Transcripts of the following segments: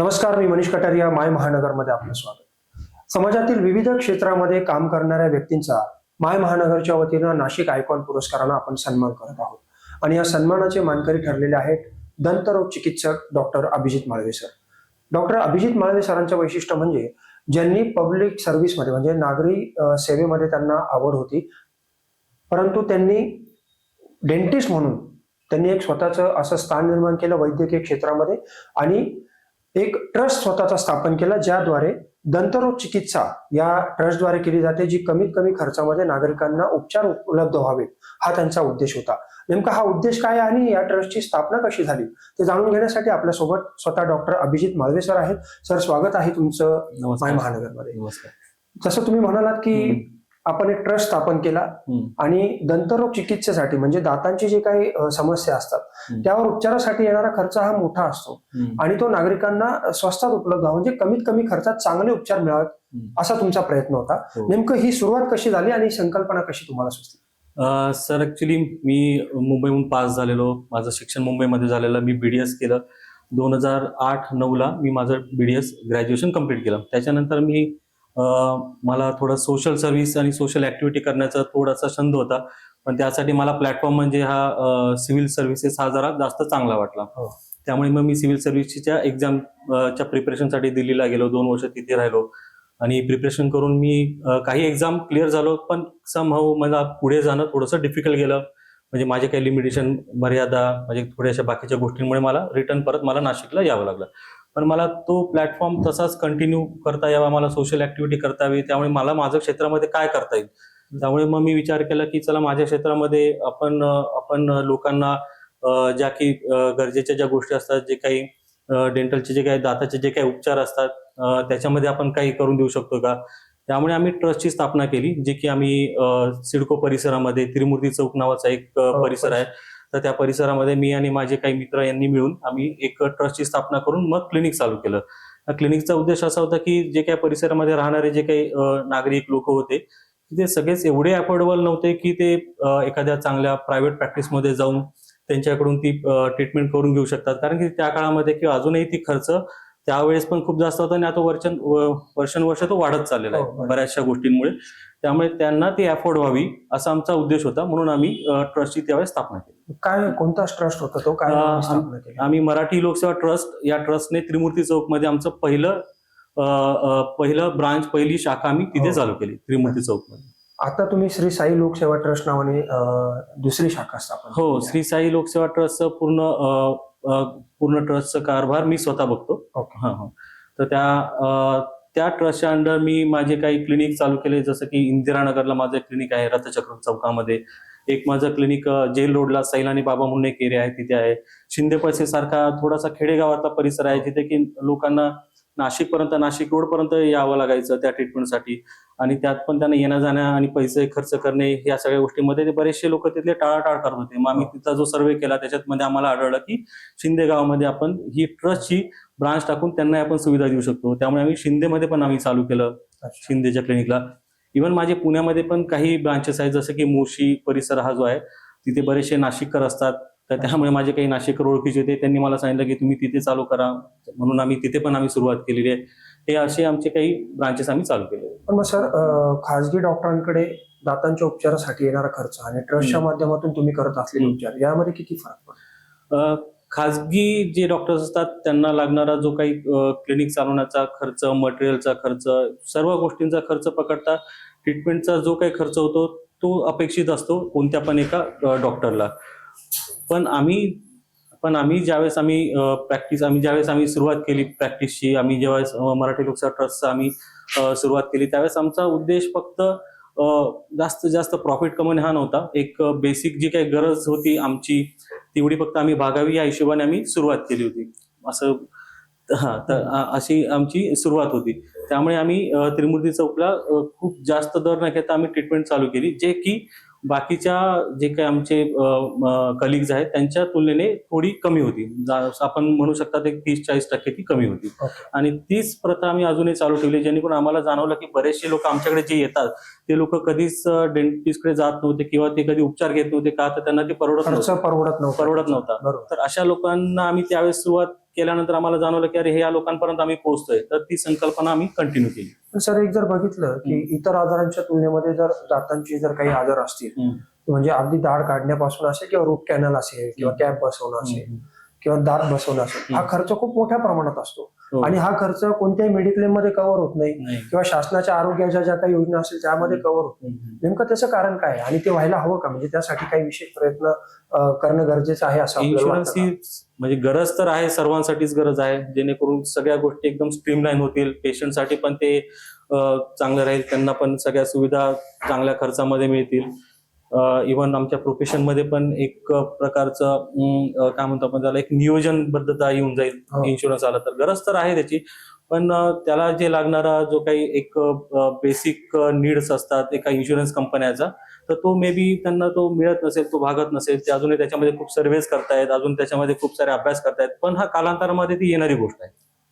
नमस्कार मी मनीष कटारिया माय महानगरमध्ये आपलं स्वागत. समाजातील विविध क्षेत्रामध्ये काम करणाऱ्या व्यक्तींचा माय महानगरच्या वतीनं नाशिक आयकॉन पुरस्कारानं आपण सन्मान करत आहोत. आणि या सन्मानाचे मानकरी ठरलेले आहेत दंतरोग चिकित्सक doctor Abhijit Malve sir. Doctor Abhijit Malve सरांचं वैशिष्ट्य म्हणजे ज्यांनी पब्लिक सर्व्हिसमध्ये म्हणजे नागरी सेवेमध्ये त्यांना आवड होती परंतु त्यांनी डेंटिस्ट म्हणून त्यांनी एक स्वतःचं असं स्थान निर्माण केलं वैद्यकीय क्षेत्रामध्ये आणि एक ट्रस्ट स्वतःचा स्थापन केला ज्याद्वारे दंतरोग चिकित्सा या ट्रस्टद्वारे केली जाते जी कमीत कमी खर्चामध्ये नागरिकांना उपचार उपलब्ध व्हावेत. हा त्यांचा उद्देश होता. नेमका हा उद्देश काय आहे आणि या ट्रस्टची स्थापना कशी झाली? ते जाणून घेण्यासाठी आपल्यासोबत स्वतः डॉक्टर अभिजित माळवे सर आहेत. सर स्वागत आहे तुमचं महानगरमध्ये. नमस्कार. जसं तुम्ही म्हणालात की. आपण एक ट्रस्ट स्थापन केला. आणि दंतरोग चिकित्सेसाठी म्हणजे दातांची जे काही समस्या असतात. त्यावर उपचारासाठी येणारा खर्च हा मोठा असतो. आणि तो नागरिकांना स्वस्तात उपलब्ध व्हावा म्हणजे कमीत कमी खर्चात चांगले उपचार मिळावेत. असा तुमचा प्रयत्न होता हो. नेमकं ही सुरुवात कशी झाली आणि संकल्पना कशी तुम्हाला सुचली सर ऍक्च्युली मी मुंबईहून पास झालेलो माझं शिक्षण मुंबईमध्ये झालेलं मी बीडीएस केलं दोन हजार आठ नऊला मी माझं बीडीएस ग्रॅज्युएशन कंप्लीट केलं त्याच्यानंतर मी मला थोडं सोशल सर्व्हिस आणि सोशल ऍक्टिव्हिटी करण्याचा थोडासा छंद होता. पण त्यासाठी मला प्लॅटफॉर्म म्हणजे हा सिव्हिल सर्व्हिसेस हा जरा जास्त चांगला वाटला. हो. त्यामुळे मग मी सिव्हिल सर्व्हिसच्या एक्झामच्या प्रिपरेशनसाठी दिल्लीला गेलो दोन वर्ष तिथे राहिलो. आणि प्रिपरेशन करून मी काही एक्झाम क्लिअर झालो पण सम मला पुढे जाणं थोडंसं डिफिकल्ट गेलं. म्हणजे माझे काही लिमिटेशन मर्यादा म्हणजे थोड्याशा बाकीच्या गोष्टींमुळे मला रिटर्न परत मला नाशिकला यावं लागलं. पण मला तो प्लॅटफॉर्म तसाच कंटिन्यू करता यावा मला सोशल ऍक्टिव्हिटी करता यावी त्यामुळे मला माझं क्षेत्रामध्ये काय करता येईल? त्यामुळे मग मी विचार केला की चला माझ्या क्षेत्रामध्ये आपण आपण लोकांना ज्या की गरजेच्या ज्या गोष्टी असतात जे काही डेंटलचे जे काही दाताचे जे काही उपचार असतात त्याच्यामध्ये आपण काही करून देऊ शकतो का? त्यामुळे आम्ही ट्रस्टची स्थापना केली जे की आम्ही सिडको परिसरामध्ये त्रिमूर्ती चौक नावाचा एक हो, परिसर आहे. तर त्या परिसरामध्ये मी आणि माझे काही मित्र यांनी मिळून आम्ही एक ट्रस्टची स्थापना करून मग क्लिनिक चालू केलं. क्लिनिकचा उद्देश असा होता की जे काही परिसरामध्ये राहणारे जे काही नागरिक लोक होते ते सगळेच एवढे अफोर्डेबल नव्हते की ते एखाद्या चांगल्या प्रायव्हेट प्रॅक्टिसमध्ये जाऊन त्यांच्याकडून ती ट्रीटमेंट करून घेऊ शकतात. कारण की त्या काळामध्ये किंवा अजूनही ती खर्च त्यावेळेस पण खूप जास्त होता आणि आता वर्षन वर्षानुवर्ष तो वाढत चाललेला हो, आहे बरोबर. बऱ्याचशा गोष्टींमुळे त्यामुळे त्यांना ती अफोर्ड व्हावी असा आमचा उद्देश होता म्हणून आम्ही ट्रस्टची त्यावेळेस स्थापना केली काय कोणता ट्रस्ट होता तो काय आम्ही मराठी लोकसेवा ट्रस्ट या ट्रस्टने त्रिमूर्ती चौकमध्ये आमचं पहिलं पहिलं ब्रांच पहिली शाखा आम्ही तिथे हो. चालू केली त्रिमूर्ती चौकमध्ये आता तुम्ही श्री साई लोकसेवा ट्रस्ट नावाने दुसरी शाखा स्थापन हो. श्री साई लोकसेवा ट्रस्टचं पूर्ण पूर्ण ट्रस्टचं कारभार मी स्वतः बघतो. हा हा. तर त्या त्या ट्रस्टच्या अंडर मी माझे काही क्लिनिक चालू केले जसं की इंदिरानगरला माझं क्लिनिक आहे रथचक्र चौकामध्ये. एक माझं क्लिनिक जेल रोडला सैलानी बाबा म्हणून एक एरिया आहे तिथे आहे. शिंदे सारखा थोडासा खेडेगावातला परिसर आहे जिथे की लोकांना नाशिक पर्यंत नाशिक रोड पर्यंत यावं लागायचं त्या ट्रीटमेंटसाठी आणि त्यात पण त्यांना येण्या जाण्या आणि पैसे खर्च करणे या सगळ्या गोष्टींमध्ये ते बरेचसे लोक तिथले टाळाटाळ करत होते. मग आम्ही तिथचा जो सर्वे केला त्याच्यामध्ये आम्हाला आढळलं की शिंदे गावामध्ये आपण ही ट्रस्टची ब्रांच टाकून त्यांना आपण सुविधा देऊ शकतो. त्यामुळे आम्ही शिंदेमध्ये पण आम्ही चालू केलं. शिंदेच्या क्लिनिकला इव्हन माझे पुण्यामध्ये पण काही ब्रांचेस आहेत जसं की मोशी परिसर हा जो आहे तिथे बरेचसे नाशिककर असतात. तर त्यामुळे माझे काही नाशिककर ओळखीचे होते. त्यांनी मला सांगितलं की तुम्ही तिथे चालू करा. म्हणून आम्ही तिथे पण आम्ही सुरुवात केलेली आहे. हे असे आमचे काही ब्रांचेस आम्ही चालू केले पण मग सर खाजगी डॉक्टरांकडे दातांच्या उपचारासाठी येणारा खर्च आणि ट्रस्टच्या. माध्यमातून तुम्ही करत असलेले. उपचार यामध्ये किती फरक पडतो? खाजगी जे डॉक्टर्स असतात त्यांना लागणारा जो काही क्लिनिक चालवण्याचा खर्च मटेरियलचा खर्च सर्व गोष्टींचा खर्च पकडता ट्रीटमेंटचा जो काही खर्च होतो तो अपेक्षित असतो कोणत्या पण एका डॉक्टरला. पण आम्ही पण आम्ही ज्यावेळेस आम्ही प्रॅक्टिस आम्ही ज्यावेळेस आम्ही सुरुवात केली प्रॅक्टिसची आम्ही ज्यावेळेस मराठी लोकसेवा ट्रस्टचा आम्ही सुरुवात केली त्यावेळेस आमचा उद्देश फक्त जास्त जास्तीत जास्त प्रॉफिट कमवणे हा नव्हता. एक बेसिक जी काही गरज होती आमची तेवढी फक्त आम्ही भागावी या हिशोबाने आम्ही सुरुवात केली होती. असं हा तर अशी आमची सुरुवात होती. त्यामुळे आम्ही त्रिमूर्ती चौकला खूप जास्त दर न घेता आम्ही ट्रीटमेंट चालू केली जे की बाकीच्या जे काही आमचे कलिग्ज आहेत त्यांच्या तुलनेने थोडी कमी होती. आपण म्हणू शकतात एक तीस चाळीस टक्के ती कमी होती. आणि तीच प्रथा आम्ही अजूनही चालू ठेवली जेणेकरून आम्हाला जाणवलं की बरेचसे लोक आमच्याकडे जे येतात ते लोक कधीच डेंटिस्टकडे जात नव्हते किंवा ते कधी उपचार घेत नव्हते का तर त्यांना ते परवडत नव्हतं. परवडत नव्हता. परवडत नव्हता. तर अशा लोकांना आम्ही त्यावेळेस सुरुवात केल्यानंतर आम्हाला जाणवलं की अरे हे या लोकांपर्यंत आम्ही पोहोचतोय. तर ती संकल्पना आम्ही कंटिन्यू केली. सर एक जर बघितलं की इतर आजारांच्या तुलनेमध्ये जर दातांची जर काही आजार असतील म्हणजे अगदी दाढ काढण्यापासून असेल किंवा रूट कॅनल असेल किंवा कॅप बसवणं असेल किंवा दात बसवणं असेल हा खर्च खूप मोठ्या प्रमाणात असतो. हो. आणि हा खर्च कोणत्याही मेडिक्लेममध्ये कव्हर होत नाही. किंवा शासनाच्या आरोग्याच्या ज्या काही योजना असेल त्यामध्ये कव्हर होत नाही. नेमकं त्याचं कारण काय? आणि ते व्हायला हवं का? म्हणजे त्यासाठी काही विशेष प्रयत्न करणं गरजेचं आहे असं इन्शुरन्स ही? म्हणजे गरज तर आहे सर्वांसाठीच गरज आहे. जेणेकरून सगळ्या गोष्टी एकदम स्ट्रीमलाईन होतील. पेशंटसाठी पण ते चांगलं राहील. त्यांना पण सगळ्या सुविधा चांगल्या खर्चामध्ये मिळतील. इव्हन आमच्या प्रोफेशनमध्ये पण एक प्रकारचं काय म्हणतो आपण त्याला एक नियोजनबद्धता येऊन जाईल. हो. इन्शुरन्स आला तर. गरज तर आहे त्याची. पण त्याला जे लागणारा जो काही एक बेसिक नीड्स असतात एका इन्शुरन्स कंपन्याचा तर तो मे बी त्यांना तो मिळत नसेल तो भागत नसेल ते अजूनही त्याच्यामध्ये खूप सर्व्हेज करतायत अजून त्याच्यामध्ये खूप सारे अभ्यास करतायत. पण हा कालांतरामध्ये ती येणारी गोष्ट आहे.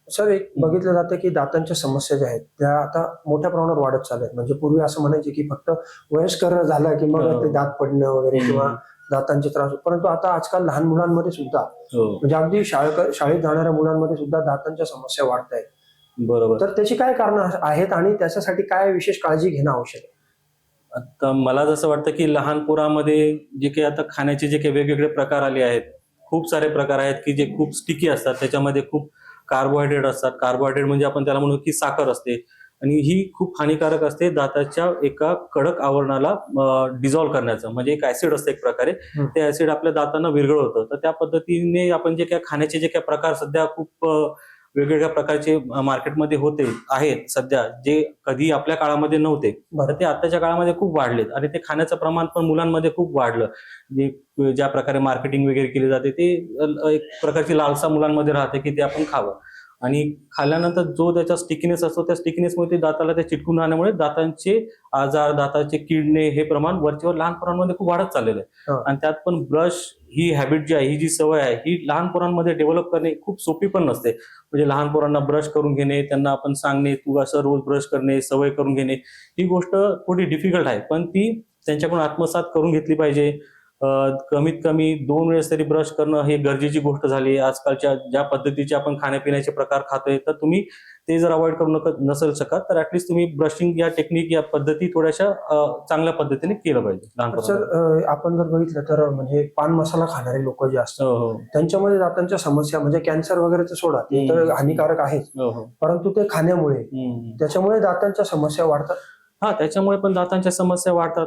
सर एक बघितलं जातं की दातांच्या समस्या ज्या आहेत त्या आता मोठ्या प्रमाणात वाढत चालत म्हणजे पूर्वी असं म्हणायचे की फक्त वयस्कर झाला की मग. ते दात पडणं वगैरे किंवा दातांचे त्रास परंतु आता आजकाल लहान मुलांमध्ये सुद्धा हो. म्हणजे अगदी शाळे शाळेत जाणाऱ्या मुलांमध्ये सुद्धा दातांच्या समस्या वाढत आहेत. बरोबर. तर त्याची काय कारणं आहेत आणि त्याच्यासाठी काय विशेष काळजी घेणं आवश्यक आहे? आता मला जसं वाटतं की लहान पोरामध्ये जे काही आता खाण्याचे जे काही वेगवेगळे प्रकार आले आहेत खूप सारे प्रकार आहेत की जे खूप स्टिकी असतात. त्याच्यामध्ये खूप कार्बोहायड्रेट असतात. कार्बोहायड्रेट म्हणजे आपण त्याला म्हणू की साखर असते. आणि ही खूप हानिकारक असते. दाताच्या एका कडक आवरणाला डिझॉल्व्ह करण्याचं. म्हणजे एक ऍसिड असतं एक प्रकारे. ते ऍसिड आपल्या दातांना विरघळ होतं तर त्या पद्धतीने आपण जे काही खाण्याचे जे काही प्रकार सध्या खूप वेगवेगळ्या प्रकारचे मार्केटमध्ये होते आहेत सध्या जे कधी आपल्या काळामध्ये नव्हते. तर बरं ते आताच्या काळामध्ये खूप वाढलेत आणि ते खाण्याचं प्रमाण पण मुलांमध्ये खूप वाढलं. जे ज्या प्रकारे मार्केटिंग वगैरे केली जाते ते एक प्रकारची लालसा मुलांमध्ये राहते की ते आपण खावं. आणि खाल्ल्यानंतर जो त्याचा स्टिकीनेस असतो त्या स्टिकीनेसमुळे ते दाताला ते चिटकून राहण्यामुळे दातांचे आजार दाताचे किडणे हे प्रमाण वरच्यावर लहान पोरांमध्ये खूप वाढत चाललेलं आहे. आणि त्यात पण ब्रश ही हॅबिट जी आहे ही जी सवय आहे ही लहान पोरांमध्ये डेव्हलप करणे खूप सोपी पण नसते. म्हणजे लहान पोरांना ब्रश करून घेणे त्यांना आपण सांगणे तू असं रोज ब्रश करणे सवय करून घेणे ही गोष्ट थोडी डिफिकल्ट आहे पण ती त्यांच्याकडून आत्मसात करून घेतली पाहिजे. कमीत कमी दोन वेळेस तरी ब्रश करणं हे गरजेची गोष्ट झाली. आजकालच्या ज्या पद्धतीचे आपण खाण्यापिण्याचे प्रकार खातोय तर तुम्ही ते जर अवॉइड करू नक नसेल शकत तर ऍटलीस्ट तुम्ही ब्रशिंग या टेक्निक या पद्धती थोड्याशा चांगल्या पद्धतीने केलं पाहिजे सर आपण जर बघितलं तर म्हणजे पान मसाला खाणारे लोक जे असतात हो हो. त्यांच्यामध्ये दातांच्या समस्या म्हणजे कॅन्सर वगैरेचं सोडा ते तर. हानिकारक आहेच. हो परंतु ते खाण्यामुळे. त्याच्यामुळे दातांच्या समस्या वाढतात? हा त्याच्यामुळे पण दातांच्या समस्या वाढतात.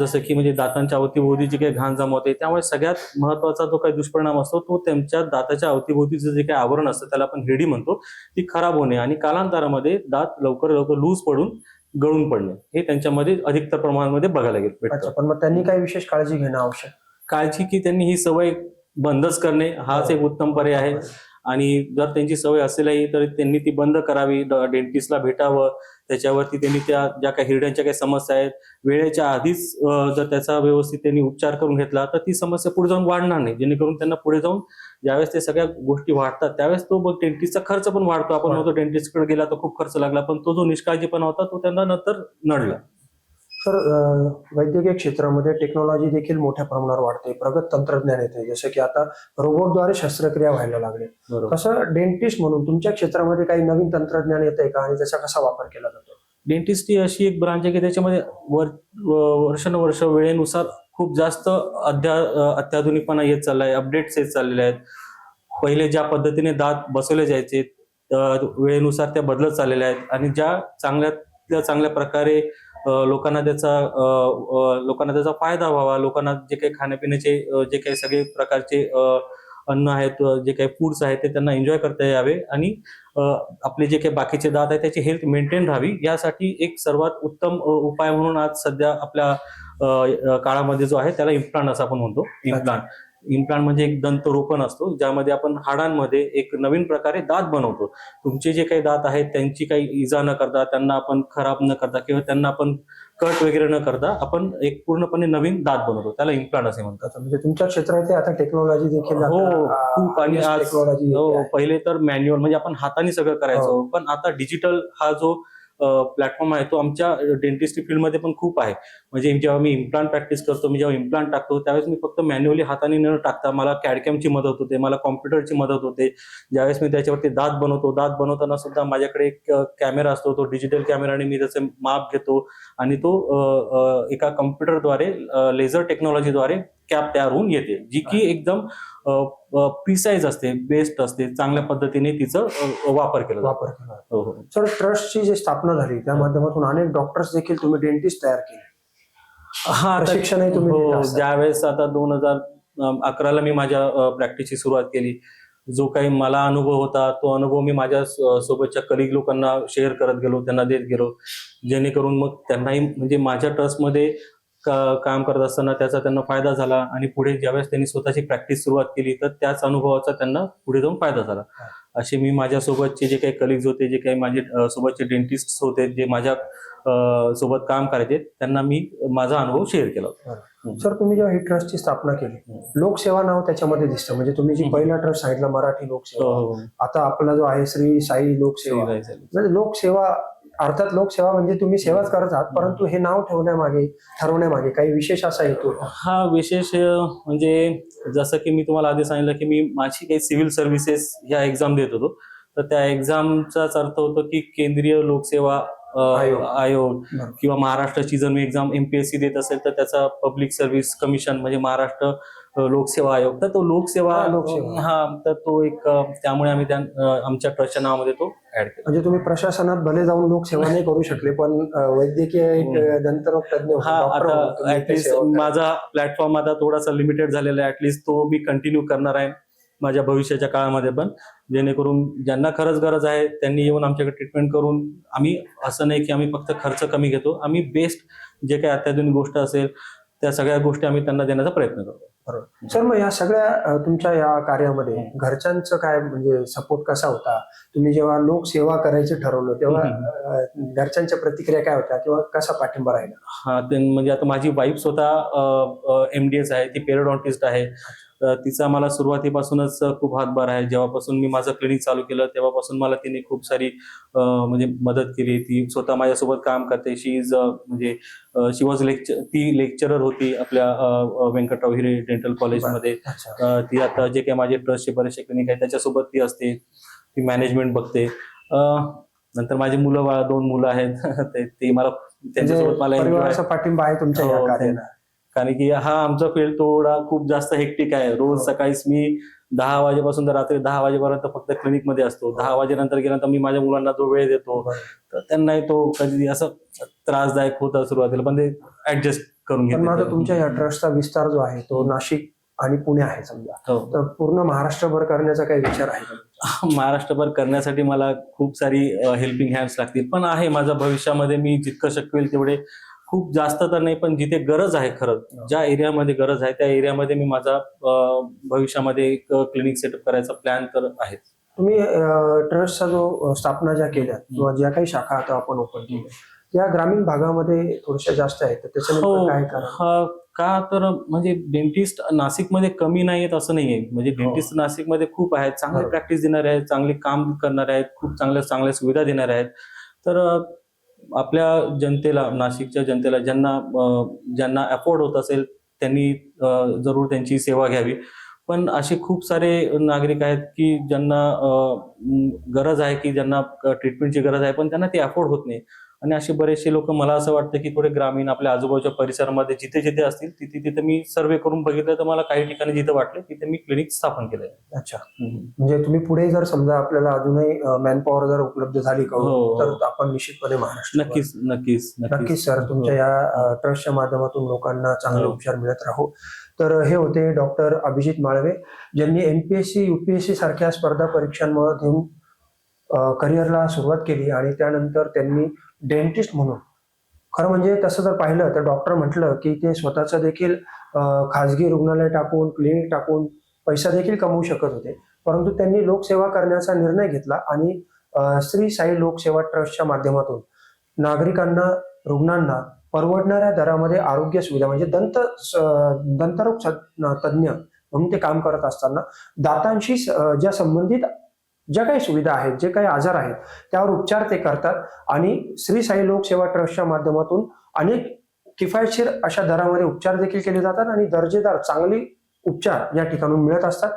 जसं की म्हणजे दातांच्या अवतीभोवती जी काही घाण जमा होते त्यामुळे सगळ्यात महत्त्वाचा जो काही दुष्परिणाम असतो तो त्यांच्या दाताच्या अवतीभोवतीचं जे काही आवरण असतं त्याला आपण हेडी म्हणतो ती खराब होणे आणि कालांतरामध्ये दात लवकर लवकर लूज पडून गळून पडणे हे त्यांच्यामध्ये अधिकतर प्रमाणामध्ये बघायला गेलं पण मग त्यांनी काही विशेश काळजी घेणं आवश्यक? काळजी की त्यांनी ही सवय बंदच करणे हाच एक उत्तम पर्याय आहे. आणि जर त्यांची सवय असेलही तर त्यांनी ती बंद करावी. डेंटिस्टला भेटावं. त्याच्यावरती त्यांनी त्या ज्या काही हिरड्यांच्या काही समस्या आहेत वेळेच्या आधीच जर त्याचा व्यवस्थित त्यांनी उपचार करून घेतला तर ती समस्या पुढे जाऊन वाढणार नाही. जेणेकरून त्यांना पुढे जाऊन ज्यावेळेस ते सगळ्या गोष्टी वाढतात त्यावेळेस तो मग डेंटिस्टचा खर्च पण वाढतो. आपण डेंटिस्टकडे गेला तर खूप खर्च लागला पण तो जो निष्काळजीपणा होता तो त्यांना नंतर नडला. तर वैद्यकीय क्षेत्रामध्ये टेक्नॉलॉजी देखील मोठ्या प्रमाणावर वाढते. प्रगत तंत्रज्ञान येते. जसं की आता रोबोटद्वारे शस्त्रक्रिया व्हायला लागले. कसं डेंटिस्ट म्हणून तुमच्या क्षेत्रामध्ये काही नवीन तंत्रज्ञान येतंय का? आणि त्याचा कसा वापर केला जातो? डेंटिस्ट ही अशी एक ब्रांच आहे की त्याच्यामध्ये वर वर्षानुवर्ष वेळेनुसार खूप जास्त अध्या अत्याधुनिकपणा येत चाललाय. अपडेट्स येत चाललेले आहेत. पहिले ज्या पद्धतीने दात बसवले जायचे वेळेनुसार त्या बदलत चाललेल्या आहेत. आणि ज्या चांगल्यातल्या चांगल्या प्रकारे लोकांना त्याचा लोकांना त्याचा फायदा व्हावा. लोकांना जे काही खाण्यापिण्याचे जे काही सगळे प्रकारचे अन्न आहेत जे काही फूड्स आहेत ते त्यांना एन्जॉय करता यावे आणि आपले जे काही बाकीचे दात आहेत त्याची हेल्थ मेंटेन राहावी. यासाठी एक सर्वात उत्तम उपाय म्हणून आज सध्या आपल्या काळामध्ये जो आहे त्याला इम्प्लांट असं आपण म्हणतो. इम्प्लांट इम्प्लांट म्हणजे एक दंतरोपण असतो ज्यामध्ये आपण हाडांमध्ये एक नवीन प्रकारे दात बनवतो. तुमचे जे काही दात आहेत त्यांची काही इजा न करता त्यांना आपण खराब न करता किंवा त्यांना आपण कट वगैरे न करता आपण एक पूर्णपणे नवीन दात बनवतो. त्याला इम्प्लांट असे म्हणतात. म्हणजे तुमच्या क्षेत्रात आता टेक्नॉलॉजी देखील हो, खूप आणि आज- टेक्नॉलॉजी हो पहिले तर मॅन्युअल म्हणजे आपण हाताने सगळं करायचो हो. पण आता डिजिटल हा जो प्लॅटफॉर्म आहे तो आमच्या डेंटिस्ट्री फील्डमध्ये पण खूप आहे. म्हणजे जेव्हा मी इम्प्लांट प्रॅक्टिस करतो मी जेव्हा इम्प्लांट टाकतो त्यावेळेस मी फक्त मॅन्युअली हाताने न टाकता मला कॅडकॅमची मदत होते मला कॉम्प्युटरची मदत होते. ज्यावेळेस मी त्याच्यावरती दात बनवतो दात बनवताना सुद्धा माझ्याकडे एक कॅमेरा असतो तो डिजिटल कॅमेराने मी त्याचे माप घेतो आणि तो एका कम्प्युटरद्वारे लेझर टेक्नॉलॉजीद्वारे कॅप तयार होऊन येते जी की एकदम प्रिसाईज असते बेस्ट असते चांगल्या पद्धतीने तिचं वापर केला वापर केला हो, हो. सर ट्रस्टची जी स्थापना झाली त्या माध्यमातून अनेक डॉक्टर्स देखील तुम्ही डेंटिस्ट तयार केले हा प्रशिक्षणही तुम्ही हो. ज्यावेळेस आता दोन हजार अकराला मी माझ्या प्रॅक्टिसची सुरुवात केली जो काही मला अनुभव होता तो अनुभव मी माझ्या सोबतच्या कलिग लोकांना शेअर करत गेलो त्यांना देत गेलो जेणेकरून मग त्यांनाही म्हणजे माझ्या ट्रस्टमध्ये काम करत असताना त्याचा त्यांना फायदा झाला आणि पुढे ज्यावेळेस त्यांनी स्वतःची प्रॅक्टिस सुरुवात केली तर त्याच अनुभवाचा त्यांना पुढे जाऊन फायदा झाला असे मी माझ्या सोबतचे जे काही कलिग्स होते जे काही माझे सोबतचे डेंटिस्ट होते जे माझ्या सोबत काम करायचे त्यांना मी माझा अनुभव शेअर केला होता सर तुम्ही जेव्हा ही ट्रस्टची स्थापना केली लोकसेवा नाव त्याच्यामध्ये दिसतं म्हणजे तुम्ही जी. पहिला ट्रस्ट सांगितला मराठी हो, लोकसेवा हो, हो. आता आपला जो आहे श्री साई लोकसेवा सेवा आहे. म्हणजे लोकसेवा अर्थात लोकसेवा म्हणजे तुम्ही सेवाच करत आहात परंतु हे नाव ठेवण्यामागे ठरवण्यामागे काही विशेष असा हेतू होता. हा विशेष म्हणजे जसं की मी तुम्हाला आधी सांगितलं की मी माझी काही सिव्हिल सर्व्हिसेस ह्या एक्झाम देत होतो तर त्या एक्झामचाच अर्थ होतो की केंद्रीय लोकसेवा आयोग. किंवा महाराष्ट्राची जर मी एक्झाम एमपीएससी देत असेल तर त्याचा पब्लिक सर्व्हिस कमिशन म्हणजे महाराष्ट्र लोकसेवा आयोग. तर तो लोकसेवा हा, लोकसेवा. हा तर तो एक त्यामुळे आम्ही आमच्या ट्रस्टच्या नावामध्ये तो ऍड केला. म्हणजे तुम्ही प्रशासनात भले जाऊन लोकसेवा नाही करू शकले पण वैद्यकीय हा. होते, आता ऍटलिस्ट. माझा प्लॅटफॉर्म आता थोडासा लिमिटेड झालेला आहे. ऍटलिस्ट तो मी कंटिन्यू करणार आहे माझ्या भविष्याच्या काळामध्ये पण. जेणेकरून ज्यांना खरंच गरज आहे त्यांनी येऊन आमच्याकडे ट्रीटमेंट करून आम्ही असं नाही की आम्ही फक्त खर्च कमी घेतो. आम्ही बेस्ट जे काही अत्याधुनिक गोष्ट असेल त्या सगळ्या गोष्टी आम्ही त्यांना देण्याचा प्रयत्न करतो. सर मग या सगळ्या तुमच्या या कार्यामध्ये घरच्यांचं काय म्हणजे सपोर्ट कसा होता? तुम्ही जेव्हा लोकसेवा करायचं ठरवलं तेव्हा घरच्यांच्या प्रतिक्रिया काय होत्या किंवा कसा पाठिंबा राहिला? हा म्हणजे आता माझी वाईफ स्वतः एम डी एस आहे ती पेरोडॉन्टिस्ट आहे. तिचा मला सुरुवातीपासूनच खूप हातभार आहे. जेव्हापासून मी माझं क्लिनिक चालू केलं तेव्हापासून मला तिने खूप सारी म्हणजे मदत केली. ती स्वतः माझ्यासोबत काम करते. शी इज म्हणजे शी वॉज लेक्चर ती लेक्चरर होती आपल्या व्यंकटराव हिरे डेंटल कॉलेजमध्ये ती आता जे काही माझे ट्रस्टचे बरेचसे क्लिनिक आहे त्याच्यासोबत ती असते. ती मॅनेजमेंट बघते. नंतर माझी मुलं दोन मुलं आहेत. ते मला त्यांच्यासोबत मला म्हणजे enjoy- परिवाराचा पाठिंबा आहे तुमच्या कारण की हा आमचा फील्ड थोडा खूप जास्त हेक्टिक आहे. रोज हो. सकाळीच मी दहा वाजेपासून तर रात्री दहा वाजेपर्यंत फक्त क्लिनिकमध्ये असतो. दहा वाजेनंतर गेल्यानंतर मी माझ्या मुलांना जो वेळ देतो तर त्यांनाही तो कधी असं त्रासदायक होता सुरुवातीला पण ते ऍडजस्ट करून घेते तुमच्या या ट्रस्टचा विस्तार जो आहे तो नाशिक आणि पुणे आहे समजा. हो. तर पूर्ण महाराष्ट्रभर करण्याचा काही विचार आहे महाराष्ट्रभर करण्यासाठी मला खूप सारी हेल्पिंग हँड्स लागतील. पण आहे माझ्या भविष्यामध्ये मी जितकं शक्य होईल तेवढे खूप जास्त तर नाही पण जिथे गरज आहे खरंच ज्या एरियामध्ये गरज आहे त्या एरियामध्ये मी माझा भविष्यामध्ये एक क्लिनिक सेटअप करायचा प्लॅन तर आहे. तुम्ही ट्रस्टचा जो स्थापना ज्या केल्या किंवा ज्या काही शाखा आता आपण ओपन केल्या या ग्रामीण भागामध्ये थोड्याशा जास्त आहेत तर हो काय हा, का तर म्हणजे डेंटिस्ट नाशिकमध्ये कमी नाही आहेत असं नाहीये. म्हणजे डेंटिस्ट नाशिकमध्ये खूप आहेत चांगले. प्रॅक्टिस देणारे आहेत चांगले काम करणारे आहेत खूप चांगल्या चांगल्या सुविधा देणारे आहेत. तर आपल्या जनतेला नाशिकच्या जनतेला ज्यांना ज्यांना अफोर्ड होत असेल त्यांनी जरूर त्यांची सेवा घ्यावी. पण असे खूप सारे नागरिक आहेत की ज्यांना अं, गरज आहे की ज्यांना ट्रीटमेंटची गरज आहे पण त्यांना ते अफोर्ड होत नाही. आणि असे बरेचसे लोक मला असं वाटतं की थोडे ग्रामीण आपल्या आजूबाजूच्या परिसरामध्ये जिथे जिथे असतील तिथे तिथे मी सर्वे करून बघितलं तर मला काही ठिकाणी जिथे वाटलं तिथे मी क्लिनिक स्थापन केलंय. अच्छा. म्हणजे तुम्ही पुढे जर समजा आपल्याला अजूनही मॅनपॉवर जर उपलब्ध झाली का हो. तर आपण निश्चितपणे महाराष्ट्र नक्कीच नक्कीच नक्कीच. सर तुमच्या या ट्रस्टच्या माध्यमातून लोकांना चांगले हो. उपचार मिळत राहू. तर हे होते डॉक्टर अभिजित माळवे ज्यांनी एमपीएससी युपीएससी सारख्या स्पर्धा परीक्षांमधून करिअरला सुरुवात केली आणि त्यानंतर त्यांनी डेंटिस्ट म्हणून. खरं म्हणजे तसं जर पाहिलं तर डॉक्टर म्हटलं की ते स्वतःचं देखील खाजगी रुग्णालय टाकून क्लिनिक टाकून पैसा देखील कमवू शकत होते. परंतु त्यांनी लोकसेवा करण्याचा निर्णय घेतला आणि श्री साई लोकसेवा ट्रस्टच्या माध्यमातून नागरिकांना रुग्णांना परवडणाऱ्या दरामध्ये आरोग्य सुविधा म्हणजे दंत दंतरोग तज्ज्ञ तज्ञ म्हणून ते काम करत असताना दातांशी ज्या संबंधित ज्या काही सुविधा आहेत जे काही आजार आहेत त्यावर उपचार ते करतात आणि श्री साई लोकसेवा ट्रस्टच्या माध्यमातून अनेक किफायतशीर अशा दरामध्ये उपचार देखील केले जातात आणि दर्जेदार चांगली उपचार या ठिकाणून मिळत असतात.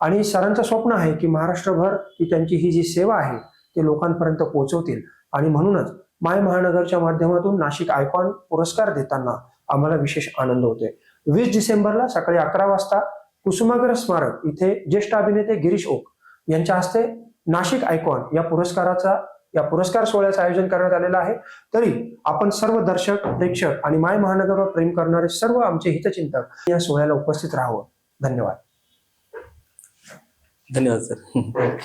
आणि सरांचं स्वप्न आहे की महाराष्ट्रभर ही त्यांची ही जी सेवा आहे ते लोकांपर्यंत पोहोचवतील. आणि म्हणूनच माय महानगरच्या माध्यमातून नाशिक आयकॉन पुरस्कार देताना आम्हाला विशेष आनंद होतोय. वीस डिसेंबरला सकाळी अकरा वाजता कुसुमाग्र स्मारक इथे ज्येष्ठ अभिनेते गिरीश ओक यांच्या हस्ते नाशिक आयकॉन या पुरस्काराचा या पुरस्कार सोहळ्याचं आयोजन करण्यात आलेलं आहे. तरी आपण सर्व दर्शक प्रेक्षक आणि माय महानगरवर प्रेम करणारे सर्व आमचे हितचिंतक या सोहळ्याला उपस्थित राहावं. धन्यवाद. धन्यवाद सर.